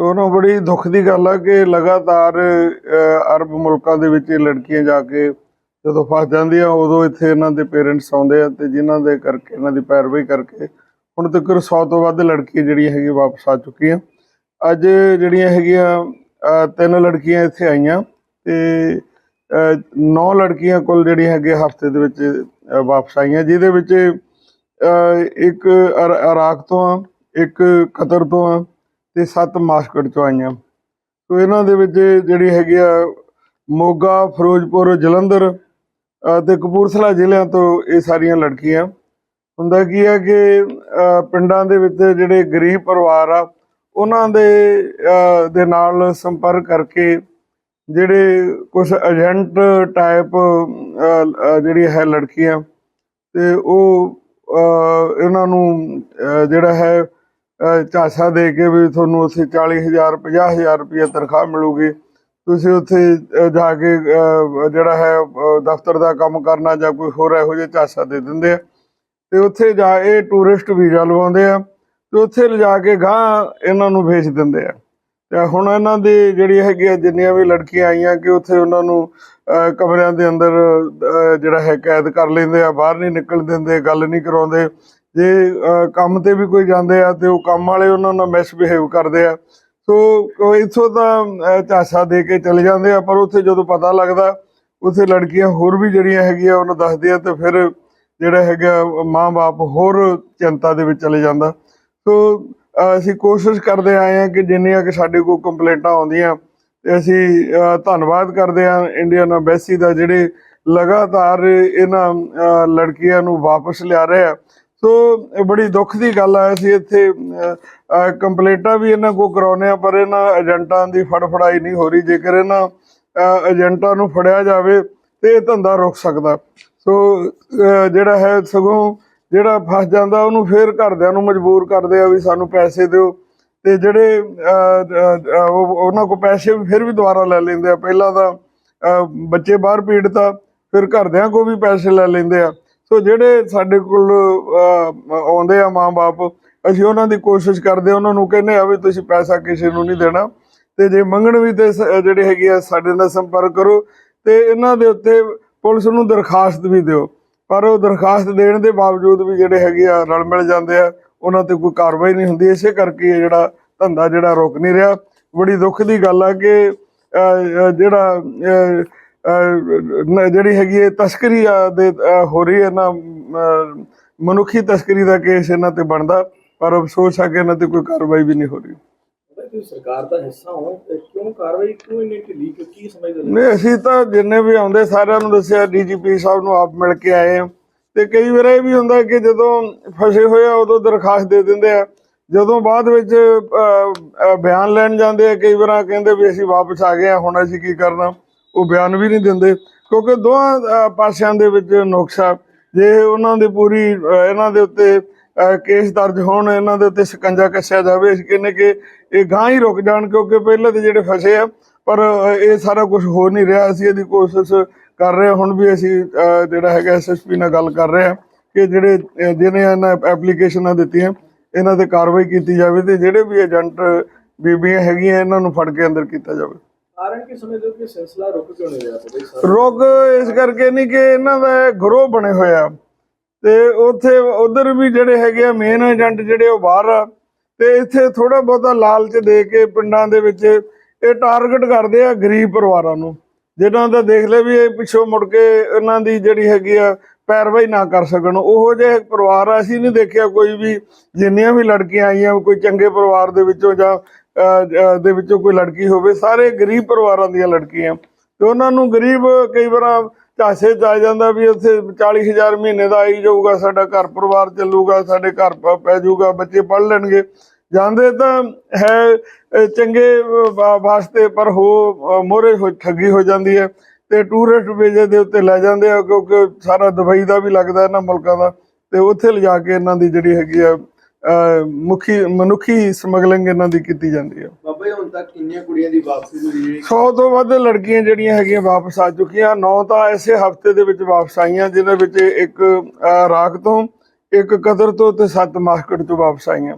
ਉਹਨੂੰ ਬੜੀ ਦੁੱਖ ਦੀ ਗੱਲ ਆ ਕਿ ਲਗਾਤਾਰ ਅਰਬ ਮੁਲਕਾਂ ਦੇ ਵਿੱਚ ਇਹ ਲੜਕੀਆਂ ਜਾ ਕੇ ਜਦੋਂ ਫਸ ਜਾਂਦੀਆਂ, ਉਦੋਂ ਇੱਥੇ ਇਹਨਾਂ ਦੇ ਪੇਰੈਂਟਸ ਆਉਂਦੇ ਆ ਤੇ ਜਿਨ੍ਹਾਂ ਦੇ ਕਰਕੇ, ਇਹਨਾਂ ਦੀ ਪੈਰਵਾਈ ਕਰਕੇ ਹੁਣ ਤੱਕ 100 ਤੋਂ ਵੱਧ ਲੜਕੀਆਂ ਜਿਹੜੀਆਂ ਹੈਗੀ ਵਾਪਸ ਆ ਚੁੱਕੀਆਂ। ਅੱਜ ਜਿਹੜੀਆਂ ਹੈਗੀਆਂ ਤਿੰਨ ਲੜਕੀਆਂ ਇੱਥੇ ਆਈਆਂ ਤੇ ਨੌ ਲੜਕੀਆਂ ਕੋਲ ਜਿਹੜੀਆਂ ਹੈਗੇ ਹਫ਼ਤੇ ਦੇ ਵਿੱਚ ਵਾਪਸ ਆਈਆਂ, ਜਿਹਦੇ ਵਿੱਚ ਇੱਕ ਇਰ- ਇਰਾਕ ਤੋਂ ਆ, ਇੱਕ ਕਤਰ ਤੋਂ ਆ ਤੇ ਸੱਤ ਮਾਸਕਟ ਚੋਂ ਆਈਆਂ। ਸੋ ਇਹਨਾਂ ਦੇ ਵਿੱਚ ਜਿਹੜੀ ਹੈਗੀ ਆ ਮੋਗਾ ਫਿਰੋਜ਼ਪੁਰ ਜਲੰਧਰ ਅਹ, ਤੇ ਕਪੂਰਥਲਾ ਜ਼ਿਲ੍ਹਿਆਂ ਤੋਂ ਇਹ ਸਾਰੀਆਂ ਲੜਕੀਆਂ। ਹੁੰਦਾ ਕੀ ਹੈ ਕਿ ਪਿੰਡਾਂ ਦੇ ਵਿੱਚ ਜਿਹੜੇ ਗਰੀਬ ਪਰਿਵਾਰ ਆ ਉਹਨਾਂ ਦੇ ਦੇ ਨਾਲ ਸੰਪਰਕ ਕਰਕੇ ਜਿਹੜੇ ਕੁਝ ਏਜੰਟ ਟਾਈਪ ਜਿਹੜੀ ਹੈ ਲੜਕੀਆਂ ਤੇ ਉਹ ਇਹਨਾਂ ਨੂੰ ਜਿਹੜਾ ਹੈ ਝਾਸਾ ਦੇ ਕੇ ਵੀ ਤੁਹਾਨੂੰ ਉੱਥੇ 40000 50000 ਰੁਪਏ ਤਨਖਾਹ ਮਿਲੂਗੀ। ਤੁਸੀਂ ਉੱਥੇ ਜਾ ਕੇ ਜਿਹੜਾ ਹੈ ਦਫ਼ਤਰ ਦਾ ਕੰਮ ਕਰਨਾ ਜਾਂ ਕੋਈ ਹੋਰ ਇਹੋ ਜਿਹਾ ਝਾਸਾ ਦੇ ਦਿੰਦੇ ਆ। ਤੇ ਉੱਥੇ ਜਾ ਇਹ ਟੂਰਿਸਟ ਵੀਜ਼ਾ ਲਵਾਉਂਦੇ ਆ ਤੇ ਉੱਥੇ ਲਿਜਾ ਕੇ ਗਾਂ ਇਹਨਾਂ ਨੂੰ ਵੇਚ ਦਿੰਦੇ ਆ। ਤੇ ਹੁਣ ਇਹਨਾਂ ਦੀ ਜਿਹੜੀ ਹੈਗੀ ਆ, ਜਿੰਨੀਆਂ ਵੀ ਲੜਕੀਆਂ ਆਈਆਂ ਕਿ ਉੱਥੇ ਉਹਨਾਂ ਨੂੰ ਕਮਰਿਆਂ ਦੇ ਅੰਦਰ ਜਿਹੜਾ ਹੈ, ਕੈਦ ਕਰ ਲੈਂਦੇ ਆ, ਬਾਹਰ ਨਹੀਂ ਨਿਕਲ ਦਿੰਦੇ, ਗੱਲ ਨਹੀਂ ਕਰਾਉਂਦੇ। ਜੇ ਕੰਮ ਤੇ ਵੀ ਕੋਈ ਜਾਂਦੇ ਆ ਤੇ ਉਹ ਕੰਮ ਵਾਲੇ ਉਹਨਾਂ ਨਾਲ ਮਿਸਬਿਹੇਵ ਕਰਦੇ ਆ। ਸੋ, ਉਹ ਇੱਥੋਂ ਤਾਂ ਝਾਸਾ ਦੇ ਕੇ ਚਲੇ ਜਾਂਦੇ ਆ, ਪਰ ਉੱਥੇ ਜਦੋਂ ਪਤਾ ਲੱਗਦਾ, ਉੱਥੇ ਲੜਕੀਆਂ ਹੋਰ ਵੀ ਜਿਹੜੀਆਂ ਹੈਗੀਆਂ ਉਹਨੂੰ ਦੱਸਦੀਆਂ ਤੇ ਫਿਰ ਜਿਹੜਾ ਹੈਗਾ ਮਾਂ-ਬਾਪ ਹੋਰ ਚਿੰਤਾ ਦੇ ਵਿੱਚ ਚਲੇ ਜਾਂਦਾ। ਸੋ ਅਸੀਂ ਕੋਸ਼ਿਸ਼ ਕਰਦੇ ਆਏ ਹਾਂ ਕਿ ਜਿੰਨੀਆਂ ਕਿ ਸਾਡੇ ਕੋਲ ਕੰਪਲੇਂਟਾਂ ਆਉਂਦੀਆਂ, ਤੇ ਅਸੀਂ ਧੰਨਵਾਦ ਕਰਦੇ ਹਾਂ ਇੰਡੀਅਨ ਐਮਬੈਸੀ ਦਾ ਜਿਹੜੇ ਲਗਾਤਾਰ ਇਹਨਾਂ ਲੜਕੀਆਂ ਨੂੰ ਵਾਪਸ ਲਿਆ ਰਹੇ ਆ। ਸੋ ਇਹ ਬੜੀ ਦੁੱਖ ਦੀ ਗੱਲ ਆ, ਅਸੀਂ ਇੱਥੇ ਕੰਪਲੇਂਟਾਂ ਵੀ ਇਹਨਾਂ ਕੋ ਕਰਾਉਨੇ ਆ ਪਰ ਇਹਨਾਂ ਏਜੰਟਾਂ ਦੀ ਫੜਫੜਾਈ ਨਹੀਂ ਹੋ ਰਹੀ। ਜੇਕਰ ਇਹਨਾਂ ਏਜੰਟਾਂ ਨੂੰ ਫੜਿਆ ਜਾਵੇ, ਤੇ ਇਹ ਧੰਦਾ ਰੁਕ ਸਕਦਾ। ਸੋ ਜਿਹੜਾ ਹੈ ਸਗੋਂ ਜਿਹੜਾ ਫਸ ਜਾਂਦਾ, ਉਹਨੂੰ ਫੇਰ ਘਰਦਿਆਂ ਨੂੰ ਮਜਬੂਰ ਕਰਦੇ ਆ ਵੀ ਸਾਨੂੰ ਪੈਸੇ ਦਿਓ। ਤੇ ਜਿਹੜੇ ਉਹ- ਉਹਨਾਂ ਕੋ ਪੈਸੇ ਫਿਰ ਵੀ ਦੁਬਾਰਾ ਲੈ ਲੈਂਦੇ ਆ। ਪਹਿਲਾਂ ਤਾਂ ਬੱਚੇ ਬਾਹਰ ਪੀੜਤ ਆ ਫਿਰ ਘਰਦਿਆਂ ਕੋ ਵੀ ਪੈਸੇ ਲੈ ਲੈਂਦੇ ਆ। ਸੋ ਜਿਹੜੇ ਸਾਡੇ ਕੋਲ ਆਉਂਦੇ ਆ ਮਾਂ-ਬਾਪ, ਅਸੀਂ ਉਹਨਾਂ ਦੀ ਕੋਸ਼ਿਸ਼ ਕਰਦੇ ਉਹਨਾਂ ਨੂੰ ਕਹਿੰਦੇ ਆ ਵੀ ਤੁਸੀਂ ਪੈਸਾ ਕਿਸੇ ਨੂੰ ਨਹੀਂ ਦੇਣਾ। ਤੇ ਜੇ ਮੰਗਣ ਵੀ ਤੇ ਸ- ਜਿਹੜੇ ਹੈਗੇ ਆ, ਸਾਡੇ ਨਾਲ ਸੰਪਰਕ ਕਰੋ ਤੇ ਇਹਨਾਂ ਦੇ ਉੱਤੇ ਪੁਲਿਸ ਨੂੰ ਦਰਖਾਸਤ ਵੀ ਦਿਓ। ਪਰ ਉਹ ਦਰਖਾਸਤ ਦੇਣ ਦੇ ਬਾਵਜੂਦ ਵੀ ਜਿਹੜੇ ਹੈਗੇ ਆ ਰਲ ਮਿਲ ਜਾਂਦੇ ਆ, ਉਹਨਾਂ ਤੇ ਕੋਈ ਕਾਰਵਾਈ ਨਹੀਂ ਹੁੰਦੀ। ਇਸੇ ਕਰਕੇ ਇਹ ਜਿਹੜਾ ਧੰਦਾ ਜਿਹੜਾ ਰੁਕ ਨਹੀਂ ਰਿਹਾ। ਬੜੀ ਦੁੱਖ ਦੀ ਗੱਲ ਆ ਕਿ ਜਿਹੜਾ ਜਿਹੜੀ ਹੈਗੀ ਹੈ ਤਸਕਰੀ ਆ ਦੇ ਹੋ ਰਹੀ ਹੈ ਨਾ ਮਨੁੱਖੀ ਤਸਕਰੀ ਦਾ ਕੇਸ ਇਹਨਾਂ ਤੇ ਬਣਦਾ ਪਰ ਅਫਸੋਸ ਆ ਕਿ ਇਹਨਾਂ ਤੇ ਕੋਈ ਕਾਰਵਾਈ ਵੀ ਨਹੀਂ ਹੋ ਰਹੀ। ਸਰਕਾਰ ਦਾ ਹਿੱਸਾ ਹੋ ਤੇ ਕਿਉਂ ਕਾਰਵਾਈ ਕਿਉਂ ਇੰਨੀ ਢਿੱਲੀ ਕਿਉਂ ਕੀ ਸਮਝਦੇ ਨੇ? ਨਹੀਂ ਅਸੀਂ ਤਾਂ ਜਿੰਨੇ ਵੀ ਆਉਂਦੇ ਸਾਰਿਆਂ ਨੂੰ ਦੱਸਿਆ ਡੀਜੀਪੀ ਸਾਹਿਬ ਨੂੰ ਆਪ ਮਿਲ ਕੇ ਆਏ ਤੇ ਕਈ ਵਾਰ ਇਹ ਵੀ ਹੁੰਦਾ ਕਿ ਜਦੋਂ ਫਸੇ ਹੋਏ ਆ ਉਦੋਂ ਦਰਖਾਸਤ ਦੇ ਦਿੰਦੇ ਆ। ਜਦੋਂ ਬਾਅਦ ਵਿੱਚ ਬਿਆਨ ਲੈਣ ਜਾਂਦੇ ਆ ਕਈ ਵਾਰ ਕਹਿੰਦੇ ਵੀ ਅਸੀਂ ਵਾਪਸ ਆ ਗਏ ਆ ਹੁਣ ਅਸੀਂ ਕੀ ਕਰਨਾ? ਉਹ ਬਿਆਨ ਵੀ ਨਹੀਂ ਦਿੰਦੇ, ਕਿਉਂਕਿ ਦੋਹਾਂ ਪਾਸਿਆਂ ਦੇ ਵਿੱਚ ਨੁਕਸਾ। ਜੇ ਉਹਨਾਂ ਦੀ ਪੂਰੀ ਇਹਨਾਂ ਦੇ ਉੱਤੇ ਕੇਸ ਦਰਜ ਹੋਣ, ਇਹਨਾਂ ਦੇ ਉੱਤੇ ਸ਼ਿਕੰਜਾ ਕੱਸਿਆ ਜਾਵੇ, ਅਸੀਂ ਕਹਿੰਦੇ ਕਿ ਇਹ ਗਾਂ ਹੀ ਰੁਕ ਜਾਣ, ਕਿਉਂਕਿ ਪਹਿਲਾਂ ਤੇ ਜਿਹੜੇ ਫਸੇ ਆ, ਪਰ ਇਹ ਸਾਰਾ ਕੁਝ ਹੋ ਨਹੀਂ ਰਿਹਾ। ਅਸੀਂ ਇਹਦੀ ਕੋਸ਼ਿਸ਼ ਕਰ ਰਹੇ ਹਾਂ, ਹੁਣ ਵੀ ਅਸੀਂ ਜਿਹੜਾ ਹੈਗਾ ਐਸਐਸਪੀ ਨਾਲ ਗੱਲ ਕਰ ਰਹੇ ਹਾਂ ਕਿ ਜਿਹੜੇ ਜਿਹਨੇ ਇਹਨਾਂ ਐਪਲੀਕੇਸ਼ਨਾਂ ਦਿੱਤੀਆਂ, ਇਹਨਾਂ ਤੇ ਕਾਰਵਾਈ ਕੀਤੀ ਜਾਵੇ ਤੇ ਜਿਹੜੇ ਵੀ ਏਜੰਟ ਬੀਬੀਆਂ ਹੈਗੀਆਂ, ਇਹਨਾਂ ਨੂੰ ਫੜ ਕੇ ਅੰਦਰ ਕੀਤਾ ਜਾਵੇ। ਕਾਰਨ ਕੀ ਸਮਝਦੇ ਹੋ ਕਿ ਸਿਲਸਿਲਾ ਰੁਕ ਕਿਉਂ ਨਹੀਂ ਰਿਹਾ ਪਤਾ ਸਰ ਰੋਗ ਇਸ ਕਰਕੇ ਨਹੀਂ ਕਿ ਇਹਨਾਂ ਦਾ ਗਰੋਹ ਬਣੇ ਹੋਇਆ ਤੇ ਉੱਥੇ ਉਧਰ ਵੀ ਜਿਹੜੇ ਹੈਗੇ ਆ ਮੇਨ ਏਜੰਟ ਜਿਹੜੇ ਉਹ ਬਾਹਰ ਆ। ਤੇ ਇੱਥੇ ਥੋੜਾ ਬਹੁਤਾ ਲਾਲਚ ਦੇ ਕੇ ਪਿੰਡਾਂ ਦੇ ਵਿੱਚ ਇਹ ਟਾਰਗੇਟ ਕਰਦੇ ਆ ਗਰੀਬ ਪਰਿਵਾਰਾਂ ਨੂੰ। ਜਿਹਨਾਂ ਦਾ ਦੇਖ ਲੈ ਵੀ ਇਹ ਪਿੱਛੋਂ ਮੁੜ ਕੇ ਇਹਨਾਂ ਦੀ ਜਿਹੜੀ ਹੈਗੀ ਆ, ਪੈਰਵਾਈ ਨਾ ਕਰ ਸਕਣ। ਉਹੋ ਜਿਹੇ ਪਰਿਵਾਰ ਅਸੀਂ ਨਹੀਂ ਦੇਖਿਆ ਕੋਈ ਵੀ ਜਿੰਨੀਆਂ ਵੀ ਲੜਕੀਆਂ ਆਈਆਂ, ਕੋਈ ਚੰਗੇ ਪਰਿਵਾਰ ਦੇ ਵਿੱਚੋਂ ਜਾਂ ਦੇ ਵਿੱਚੋਂ ਕੋਈ ਲੜਕੀ ਹੋਵੇ, ਸਾਰੇ ਗਰੀਬ ਪਰਿਵਾਰਾਂ ਦੀਆਂ ਲੜਕੀਆਂ। ਤੇ ਉਹਨਾਂ ਨੂੰ ਗਰੀਬ ਕਈ ਵਾਰ ਝਾਂਸੇ ਚ ਆ ਜਾਂਦਾ ਵੀ ਉੱਥੇ 40000 ਮਹੀਨੇ ਦਾ ਆਈ ਜਾਊਗਾ, ਸਾਡਾ ਘਰ ਪਰਿਵਾਰ ਚੱਲੂਗਾ, ਸਾਡੇ ਘਰ ਪ- ਪੈ ਜਾਊਗਾ, ਬੱਚੇ ਪੜ ਲੈਣਗੇ। ਜਾਂਦੇ ਤਾਂ ਹੈ ਚੰਗੇ ਵਾਸਤੇ, ਪਰ ਹੋ ਮੋਰੇ ਹੋ, ਠੱਗੀ ਹੋ ਜਾਂਦੀ ਹੈ। ਤੇ ਟੂਰਿਸਟ ਵੀਜ਼ੇ ਦੇ ਉੱਤੇ ਲੈ ਜਾਂਦੇ ਆ, ਕਿਉਂਕਿ ਸਾਰਾ ਦੁਬਈ ਦਾ ਵੀ ਲੱਗਦਾ ਇਹਨਾਂ ਮੁਲਕਾਂ ਦਾ। ਤੇ ਉੱਥੇ ਲਿਜਾ ਕੇ ਇਹਨਾਂ ਦੀ ਜਿਹੜੀ ਹੈਗੀ ਆ ਮੁਖੀ ਮਨੁੱਖੀ ਸਮਗਲਿੰਗ ਇਹਨਾਂ ਦੀ ਕੀਤੀ ਜਾਂਦੀ ਹੈ ਬਾਬਾ ਜੀ ਹੁਣ ਤੱਕ ਕਿੰਨੀਆਂ ਕੁੜੀਆਂ ਦੀ ਵਾਪਸੀ ਹੋਈ ਹੈ 100 ਤੋਂ ਵੱਧ ਲੜਕੀਆਂ ਜਿਹੜੀਆਂ ਹੈਗੀਆਂ ਵਾਪਸ ਆ ਚੁੱਕੀਆਂ। ਨੌ ਤਾਂ ਐਸੇ ਹਫ਼ਤੇ ਦੇ ਵਿੱਚ ਵਾਪਸ ਆਈਆਂ ਜਿਨ੍ਹਾਂ ਵਿੱਚ ਇੱਕ ਇਰਾਕ ਤੋਂ ਇੱਕ ਕਤਰ ਤੋਂ ਤੇ ਸੱਤ ਮਾਸਕਟ ਤੋਂ ਵਾਪਸ ਆਈਆਂ।